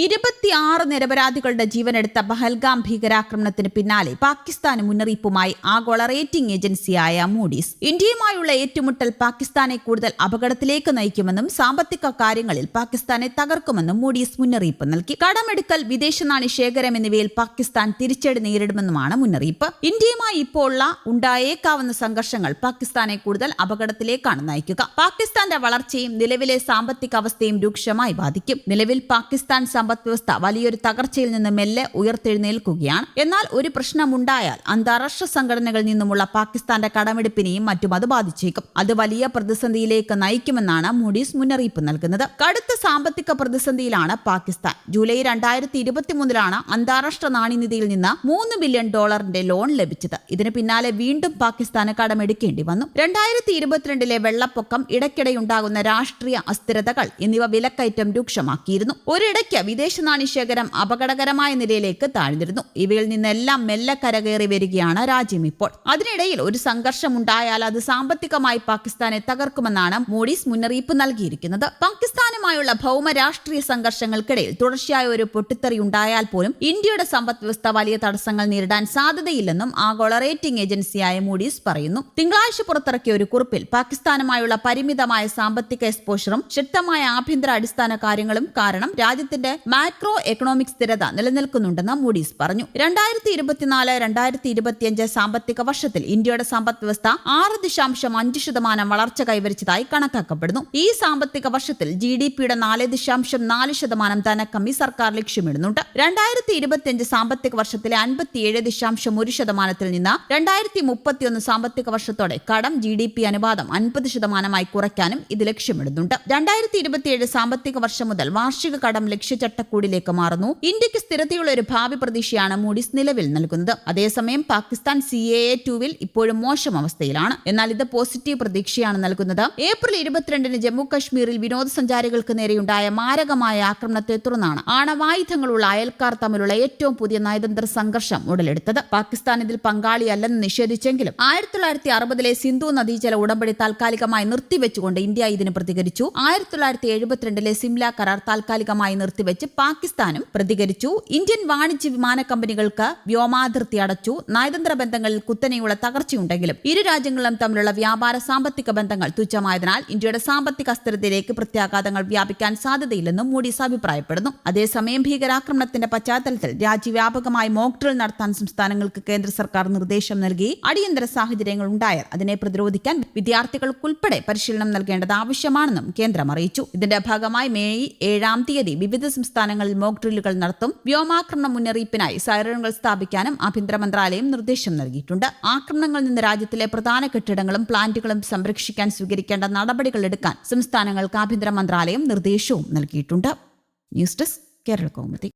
ഇരുപത്തിയാറ് നിരപരാധികളുടെ ജീവനെടുത്ത പഹൽഗാം ഭീകരാക്രമണത്തിന് പിന്നാലെ പാകിസ്ഥാന് മുന്നറിയിപ്പുമായി ആഗോള റേറ്റിംഗ് ഏജൻസിയായ മൂഡീസ്. ഇന്ത്യയുമായുള്ള ഏറ്റുമുട്ടൽ പാകിസ്ഥാനെ കൂടുതൽ അപകടത്തിലേക്ക് നയിക്കുമെന്നും സാമ്പത്തിക കാര്യങ്ങളിൽ പാകിസ്ഥാനെ തകർക്കുമെന്നും മൂഡീസ് മുന്നറിയിപ്പ് നൽകി. കടമെടുക്കൽ വിദേശ നാണി ശേഖരം എന്നിവയിൽ പാകിസ്ഥാൻ തിരിച്ചടി നേരിടുമെന്നുമാണ് മുന്നറിയിപ്പ്. ഇന്ത്യയുമായി ഇപ്പോൾ ഉള്ള ഉണ്ടായേക്കാവുന്ന സംഘർഷങ്ങൾ പാകിസ്ഥാനെ കൂടുതൽ അപകടത്തിലേക്കാണ് നയിക്കുക. പാകിസ്ഥാന്റെ വളർച്ചയും നിലവിലെ സാമ്പത്തിക അവസ്ഥയും രൂക്ഷമായി ബാധിക്കും. നിലവിൽ പാകിസ്ഥാൻ സമ്പദ് വ്യവസ്ഥ വലിയൊരു തകർച്ചയിൽ നിന്ന് മെല്ലെ ഉയർത്തെഴുന്നേൽക്കുകയാണ്. എന്നാൽ ഒരു പ്രശ്നമുണ്ടായാൽ അന്താരാഷ്ട്ര സംഘടനകളിൽ നിന്നുമുള്ള പാകിസ്ഥാന്റെ കടമെടുപ്പിനെയും മറ്റും അത് ബാധിച്ചേക്കും. അത് വലിയ പ്രതിസന്ധിയിലേക്ക് നയിക്കുമെന്നാണ് മൂഡീസ് മുന്നറിയിപ്പ് നൽകുന്നത്. കടുത്ത സാമ്പത്തിക പ്രതിസന്ധിയിലാണ് പാകിസ്ഥാൻ. ജൂലൈ രണ്ടായിരത്തി ഇരുപത്തിമൂന്നിലാണ് അന്താരാഷ്ട്ര നാണ്യനിധിയിൽ നിന്ന് മൂന്ന് ബില്യൺ ഡോളറിന്റെ ലോൺ ലഭിച്ചത്. ഇതിന് പിന്നാലെ വീണ്ടും പാകിസ്ഥാന് കടമെടുക്കേണ്ടി വന്നു. രണ്ടായിരത്തി ഇരുപത്തിരണ്ടിലെ വെള്ളപ്പൊക്കം ഇടയ്ക്കിടെയുണ്ടാകുന്ന രാഷ്ട്രീയ അസ്ഥിരതകൾ എന്നിവ വിലക്കയറ്റം രൂക്ഷമാക്കിയിരുന്നു. ഒരിടയ്ക്ക് വിദേശ നാണ്യശേഖരം അപകടകരമായ നിലയിലേക്ക് താഴ്ന്നിരുന്നു. ഇവയിൽ നിന്നെല്ലാം മെല്ലെ കരകയറി വരികയാണ് രാജ്യം ഇപ്പോൾ. അതിനിടയിൽ ഒരു സംഘർഷമുണ്ടായാൽ അത് സാമ്പത്തികമായി പാകിസ്ഥാനെ തകർക്കുമെന്നാണ് മോഡീസ് മുന്നറിയിപ്പ് നൽകിയിരിക്കുന്നത്. പാകിസ്ഥാനുമായുള്ള ഭൗമ രാഷ്ട്രീയ സംഘർഷങ്ങൾക്കിടയിൽ തുടർച്ചയായ ഒരു പൊട്ടിത്തെറി ഉണ്ടായാൽ പോലും ഇന്ത്യയുടെ സമ്പദ് വ്യവസ്ഥ വലിയ തടസ്സങ്ങൾ നേരിടാൻ സാധ്യതയില്ലെന്നും ആഗോള റേറ്റിംഗ് ഏജൻസിയായ മൂഡീസ് പറയുന്നു. തിങ്കളാഴ്ച പുറത്തിറക്കിയ ഒരു കുറിപ്പിൽ പാകിസ്ഥാനുമായുള്ള പരിമിതമായ സാമ്പത്തിക എക്സ്പോഷറും ശക്തമായ ആഭ്യന്തര അടിസ്ഥാന കാര്യങ്ങളും കാരണം രാജ്യത്തിന്റെ മാക്രോ എക്കണോമിക് സ്ഥിരത നിലനിൽക്കുന്നുണ്ടെന്ന് മൂഡീസ് പറഞ്ഞു. രണ്ടായിരത്തി ഇരുപത്തിനാല് രണ്ടായിരത്തി ഇരുപത്തിയഞ്ച് സാമ്പത്തിക വർഷത്തിൽ ഇന്ത്യയുടെ സമ്പദ് വ്യവസ്ഥ ആറ് ദശാംശം അഞ്ച് ശതമാനം വളർച്ച കൈവരിച്ചതായി കണക്കാക്കപ്പെടുന്നു. ഈ സാമ്പത്തിക വർഷത്തിൽ ജി ഡി പിയുടെ നാല് ദശാംശം നാല് ശതമാനം ധനക്കമ്മി സർക്കാർ ലക്ഷ്യമിടുന്നുണ്ട്. രണ്ടായിരത്തി ഇരുപത്തിയഞ്ച് സാമ്പത്തിക വർഷത്തിലെ അൻപത്തിയേഴ് ദശാംശം ഒരു ശതമാനത്തിൽ നിന്ന് രണ്ടായിരത്തി മുപ്പത്തിയൊന്ന് സാമ്പത്തിക വർഷത്തോടെ കടം ജി ഡി പി അനുപാതം അൻപത് ശതമാനമായി കുറയ്ക്കാനും ഇത് ലക്ഷ്യമിടുന്നുണ്ട്. രണ്ടായിരത്തി ഇരുപത്തിയേഴ് സാമ്പത്തിക വർഷം മുതൽ വാർഷിക കടം ലക്ഷ്യചട്ടക്കൂടിലേക്ക് മാറുന്നു. ഇന്ത്യയ്ക്ക് സ്ഥിരതയുള്ള ഒരു ഭാവി പ്രതീക്ഷയാണ് മൂഡീസ് നിലവിൽ നൽകുന്നത്. അതേസമയം പാകിസ്ഥാൻ സി എ എ ടുവിൽ ഇപ്പോഴും മോശം അവസ്ഥയിലാണ്. എന്നാൽ ഇത് പോസിറ്റീവ് പ്രതീക്ഷയാണ് നൽകുന്നത്. ഏപ്രിൽ ഇരുപത്തിരണ്ടിന് ജമ്മു കശ്മീരിൽ വിനോദസഞ്ചാരികൾക്ക് നേരെയുണ്ടായ മാരകമായ ആക്രമണത്തെ തുടർന്നാണ് ആണവായുധങ്ങളുള്ള അയൽക്കാർ തമ്മിലുള്ള ഏറ്റവും പുതിയ നയതന്ത്ര സംഘർഷം ഉടലെടുത്തത്. പാകിസ്ഥാൻ ഇതിൽ പങ്കാളിയല്ലെന്ന് നിഷേധിച്ചെങ്കിലും ആയിരത്തി തൊള്ളായിരത്തി അറുപതിലെ സിന്ധു നദീജല ഉടമ്പടി താൽക്കാലികമായി നിർത്തിവെച്ചുകൊണ്ട് ഇന്ത്യ ഇതിന് പ്രതികരിച്ചു. ആയിരത്തി തൊള്ളായിരത്തി എഴുപത്തിരണ്ടിലെ സിംല കരാർ താൽക്കാലികമായി നിർത്തിവെച്ച് പാകിസ്ഥാനും പ്രതികരിച്ചു. ഇന്ത്യൻ വാണിജ്യ വിമാന കമ്പനികൾക്ക് വ്യോമാതിർത്തി അടച്ചു. നയതന്ത്ര ബന്ധങ്ങളിൽ കുത്തനെയുള്ള തകർച്ചയുണ്ടെങ്കിലും ഇരു രാജ്യങ്ങളും തമ്മിലുള്ള വ്യാപാര സാമ്പത്തിക ബന്ധങ്ങൾ തുച്ഛമായതിനാൽ ഇന്ത്യയുടെ സാമ്പത്തിക അസ്ഥിരതയിലേക്ക് പ്രത്യാഘാതങ്ങൾ വ്യാപിക്കാൻ സാധ്യതയില്ലെന്നും മൂഡീസ് അഭിപ്രായപ്പെടുന്നു. അതേസമയം ഭീകരാക്രമണത്തിന്റെ പശ്ചാത്തലത്തിൽ രാജ്യവ്യാപകമായി മോക്ക് ഡ്രിൽ നടത്താൻ സംസ്ഥാനങ്ങൾക്ക് കേന്ദ്ര സർക്കാർ നിർദ്ദേശം നൽകി. അടിയന്തര സാഹചര്യങ്ങൾ ഉണ്ടായാൽ അതിനെ പ്രതിരോധിക്കാൻ വിദ്യാർത്ഥികൾക്കുൾപ്പെടെ പരിശീലനം നൽകേണ്ടത് ആവശ്യമാണെന്നും കേന്ദ്രം അറിയിച്ചു. ഇതിന്റെ ഭാഗമായി മെയ് ഏഴാം തീയതി വിവിധ സംസ്ഥാനങ്ങളിൽ മോക്ക് ഡ്രില്ലുകൾ നടത്തും. വ്യോമാക്രമണ മുന്നറിയിപ്പിനായി സൈറണുകൾ സ്ഥാപിക്കാനും ആഭ്യന്തര മന്ത്രാലയം നിർദ്ദേശം നൽകിയിട്ടുണ്ട്. ആക്രമണങ്ങളിൽ നിന്ന് രാജ്യത്തിലെ പ്രധാന കെട്ടിടങ്ങളും പ്ലാന്റുകളും സംരക്ഷിക്കാൻ സ്വീകരിക്കേണ്ട നടപടികൾ എടുക്കാൻ സംസ്ഥാനങ്ങൾക്ക് ആഭ്യന്തര മന്ത്രാലയം നിർദ്ദേശവും നൽകിയിട്ടുണ്ട്. News desk Kerala Kaumudi.